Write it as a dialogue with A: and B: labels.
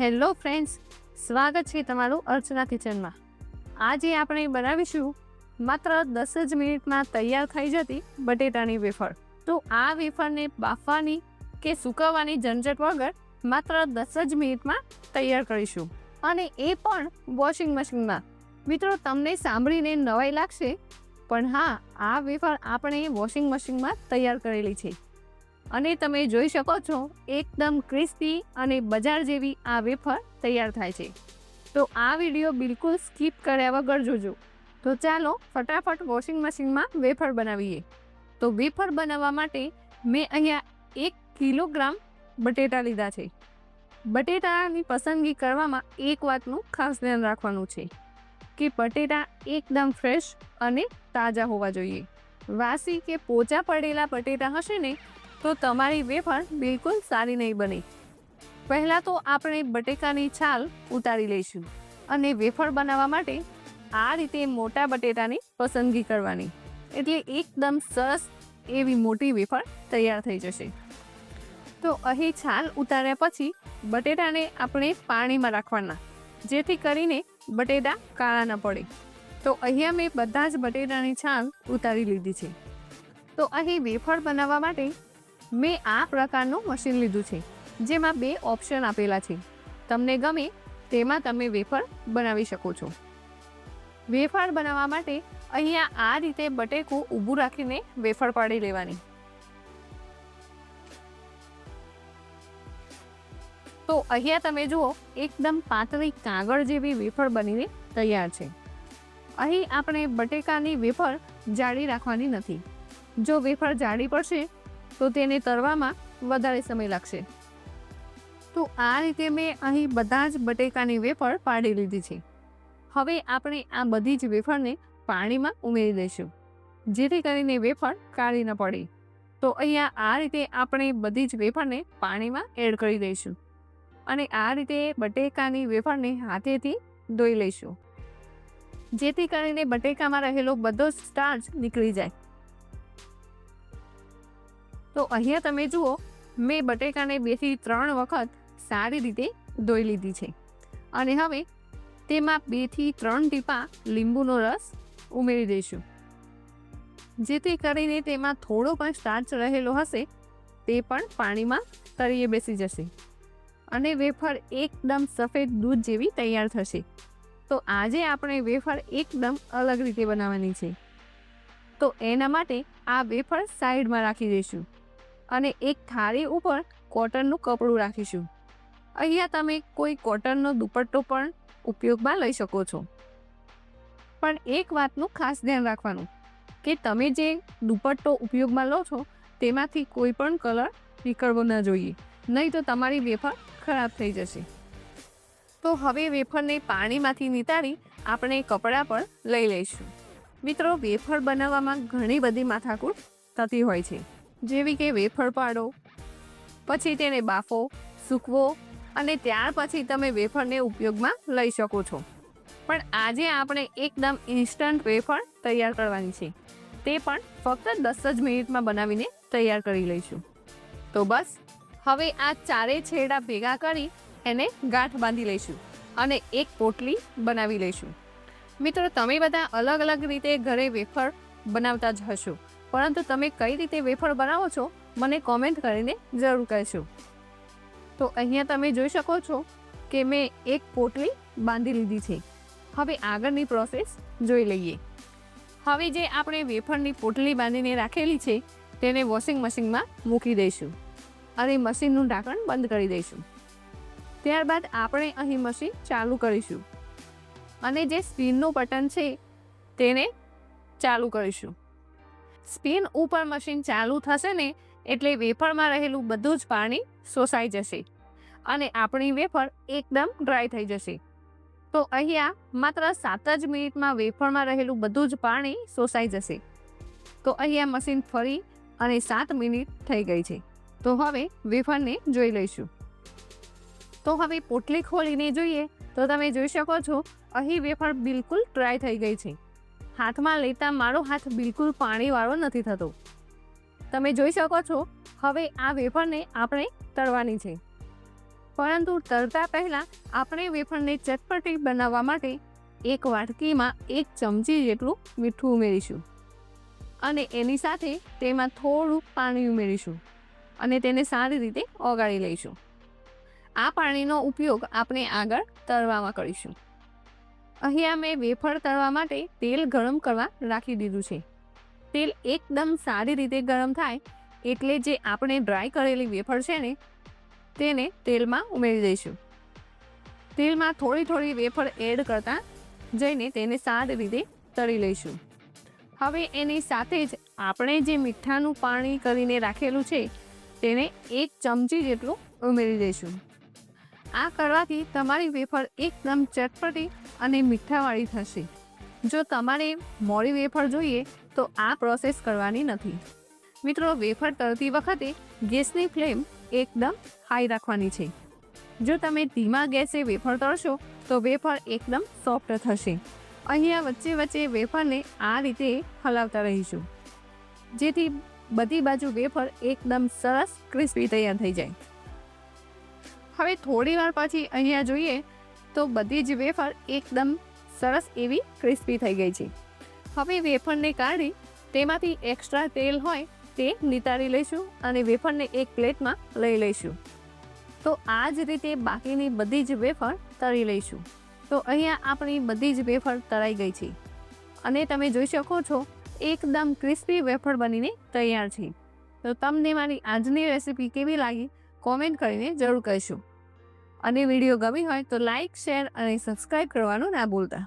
A: Hello friends, સ્વાગત છે તમારું અર્ચના કિચનમાં. આજે આપણે બનાવીશું માત્ર દસ જ મિનિટમાં તૈયાર થઈ જતી બટેટાની વેફર. તો આ વેફરને બાફવાની કે સૂકવવાની ઝંઝટ વગર માત્ર દસ જ મિનિટમાં તૈયાર કરીશું. અને એ પણ વોશિંગ મશીનમાં. મિત્રો, તમને સાંભળીને નવાઈ લાગશે, પણ હા, આ વેફર આપણે વોશિંગ મશીનમાં તૈયાર કરેલી છે. અને તમે જોઈ શકો છો, એકદમ ક્રિસ્પી અને બજાર જેવી આ વેફર તૈયાર થાય છે. તો આ વીડિયો બિલકુલ સ્કીપ કર્યા વગર જોજો. તો ચાલો ફટાફટ વોશિંગ મશીનમાં વેફર બનાવીએ. તો વેફર બનાવવા માટે મેં અહીંયા એક કિલોગ્રામ બટેટા લીધા છે. બટેટાની પસંદગી કરવામાં એક વાતનું ખાસ ધ્યાન રાખવાનું છે કે બટેટા એકદમ ફ્રેશ અને તાજા હોવા જોઈએ. વાસી કે પોચા પડેલા બટેટા હશે ને તો તમારી વેફર બિલકુલ સારી નહીં બને. પહેલાં તો આપણે બટેકાની છાલ ઉતારી લઈશું અને વેફર બનાવવા માટે આ રીતે મોટા બટેટાની પસંદગી કરવાની. એટલે એકદમ સરસ એવી મોટી વેફર તૈયાર થઈ જશે. તો અહીં છાલ ઉતાર્યા પછી બટેટાને આપણે પાણીમાં રાખવાના, જેથી કરીને બટેટા કાળા ન પડે. તો અહીંયા મેં બધા જ બટેટાની છાલ ઉતારી લીધી છે. તો અહીં વેફર બનાવવા માટે મેં આ પ્રકારનું મશીન લીધું છે, જેમાં બે ઓપ્શન આપેલા છે. તમને ગમે તેમાં તમે વેફર બનાવી શકો છો. વેફર બનાવવા માટે અહીંયા આ રીતે બટેકું ઊભું રાખીને વેફર પાડી લેવાની. તો અહીંયા તમે જુઓ, એકદમ પાતળી કાગળ જેવી વેફર બનીને તૈયાર છે. અહીં આપણે બટેકાની વેફર જાળી રાખવાની નથી. જો વેફર જાળી પડશે તો તેને તરવામાં વધારે સમય લાગશે. તો આ રીતે મેં અહીં બધા જ બટેકાની વેફર પાડી લીધી છે. હવે આપણે આ બધી જ વેફરને પાણીમાં ઉમેરી દઈશું. જેથી કરીને વેફર કાળી ન પડે. તો અહીંયા આ રીતે આપણે બધી જ વેફરને પાણીમાં એડ કરી દઈશું. અને આ રીતે બટેકાની વેફરને હાથેથી ધોઈ લઈશું. જેથી કરીને બટેકામાં રહેલો બધો સ્ટાર્ચ નીકળી જાય. તો અહીંયા તમે જુઓ, મેં બટેકાને બેથી ત્રણ વખત સારી રીતે ધોઈ લીધી છે. અને હવે તેમાં બેથી ત્રણ ટીપા લીંબુનો રસ ઉમેરી દઈશું. જેથી કરીને તેમાં થોડો પણ સ્ટાર્ચ રહેલો હશે, તે પણ પાણીમાં તળીએ બેસી જશે. અને વેફર એકદમ સફેદ દૂધ જેવી તૈયાર થશે. તો આજે આપણે વેફર એકદમ અલગ રીતે બનાવવાની છે. તો એના માટે આ વેફર સાઈડમાં રાખી દઈશું. અને એક થાળી ઉપર કોટનનું કપડું રાખીશું. અહીંયા તમે કોઈ કોટનનો દુપટ્ટો પણ ઉપયોગમાં લઈ શકો છો. પણ એક વાતનું ખાસ ધ્યાન રાખવાનું, કે તમે જે દુપટ્ટો ઉપયોગમાં લો છો, તેમાંથી કોઈ પણ કલર નીકળવો ન જોઈએ, નહીં તો તમારી વેફર ખરાબ થઈ જશે. તો હવે વેફરને પાણીમાંથી નિતારી આપણે કપડાં પર લઈ લઈશું. મિત્રો, વેફર બનાવવામાં ઘણી બધી માથાકૂટ થતી હોય છે. જેવી કે વેફર પાડો, પછી તેને બાફો, સૂકવો અને ત્યાર પછી તમે વેફરને ઉપયોગમાં લઈ શકો છો. પણ આજે આપણે એકદમ ઇન્સ્ટન્ટ વેફર તૈયાર કરવાની છે. તે પણ ફક્ત દસ જ મિનિટમાં બનાવીને તૈયાર કરી લઈશું. તો બસ, હવે આ ચારે છેડા ભેગા કરી એને ગાંઠ બાંધી લઈશું અને એક પોટલી બનાવી લઈશું. મિત્રો, તમે બધા અલગ અલગ રીતે ઘરે વેફર બનાવતા જ હશો. પરંતુ તમે કઈ રીતે વેફર બનાવો છો, મને કોમેન્ટ કરીને જરૂર કહેશો તો અહીંયા તમે જોઈ શકો છો કે મેં એક પોટલી બાંધી લીધી છે. હવે આગળની પ્રોસેસ જોઈ લઈએ. હવે જે આપણે વેફરની પોટલી બાંધીને રાખેલી છે, તેને વોશિંગ મશીનમાં મૂકી દઈશું અને મશીનનું ઢાંકણ બંધ કરી દઈશું. ત્યારબાદ આપણે અહીં મશીન ચાલુ કરીશું અને જે સ્ક્રીનનું બટન છે, તેને ચાલુ કરીશું. સ્પિન ઉપર મશીન ચાલુ થશે ને એટલે વેફરમાં રહેલું બધું જ પાણી શોષાઈ જશે અને આપણી વેફર એકદમ ડ્રાય થઈ જશે. તો અહીંયા માત્ર સાત જ મિનિટમાં વેફરમાં રહેલું બધું જ પાણી શોષાઈ જશે. તો અહીંયા મશીન ફરી અને સાત મિનિટ થઈ ગઈ છે. તો હવે વેફરને જોઈ લઈશું. તો હવે પોટલી ખોલીને જોઈએ તો તમે જોઈ શકો છો, અહીં વેફર બિલકુલ ડ્રાય થઈ ગઈ છે. હાથમાં લેતા મારો હાથ બિલકુલ પાણીવાળો નથી થતો. તમે જોઈ શકો છો, હવે આ વેફરને આપણે તળવાની છે. પરંતુ તળતા પહેલાં આપણે વેફરને ચટપટી બનાવવા માટે એક વાટકીમાં એક ચમચી જેટલું મીઠું ઉમેરીશું. અને એની સાથે તેમાં થોડું પાણી ઉમેરીશું અને તેને સારી રીતે ઓગાળી લઈશું. આ પાણીનો ઉપયોગ આપણે આગળ તળવામાં કરીશું. અહીંયા મેં વેફર તળવા માટે તેલ ગરમ કરવા રાખી દીધું છે. તેલ એકદમ સારી રીતે ગરમ થાય એટલે જે આપણે ડ્રાય કરેલી વેફર છે ને, તેને તેલમાં ઉમેરી દઈશું. તેલમાં થોડી થોડી વેફર એડ કરતાં જઈને તેને સારી રીતે તળી લઈશું. હવે એની સાથે જ આપણે જે મીઠાનું પાણી કરીને રાખેલું છે, તેને એક ચમચી જેટલું ઉમેરી દઈશું. આ કરવાથી તમારી વેફર એકદમ ચટપટી અને મીઠાવાળી થશે. જો તમારે મોડી વેફર જોઈએ, તો આ પ્રોસેસ કરવાની નથી. મિત્રો, વેફર તળતી વખતે ગેસની ફ્લેમ એકદમ હાઈ રાખવાની છે. જો તમે ધીમા ગેસે વેફર તળશો, તો વેફર એકદમ સોફ્ટ થશે. અહીંયા વચ્ચે વચ્ચે વેફરને આ રીતે હલાવતા રહીશું. જેથી બધી બાજુ વેફર એકદમ સરસ ક્રિસ્પી તૈયાર થઈ જાય. હવે થોડી વાર પછી અહીંયા જોઈએ તો બધી જ વેફર એકદમ સરસ એવી ક્રિસ્પી થઈ ગઈ છે. હવે વેફરને કાઢી તેમાંથી એક્સ્ટ્રા તેલ હોય તે નિતારી લઈશું અને વેફરને એક પ્લેટમાં લઈ લઈશું. તો આ જ રીતે બાકીની બધી જ વેફર તળી લઈશું. તો અહીંયા આપણી બધી જ વેફર તળાઈ ગઈ છે. અને તમે જોઈ શકો છો, એકદમ ક્રિસ્પી વેફર બનીને તૈયાર છે. તો તમને મારી આજની રેસીપી કેવી લાગી કોમેન્ટ કરીને જરૂર કહેશો. અને વીડિયો ગમી હોય તો લાઇક શેર અને સબસ્ક્રાઈબ કરવાનું ના ભૂલતા.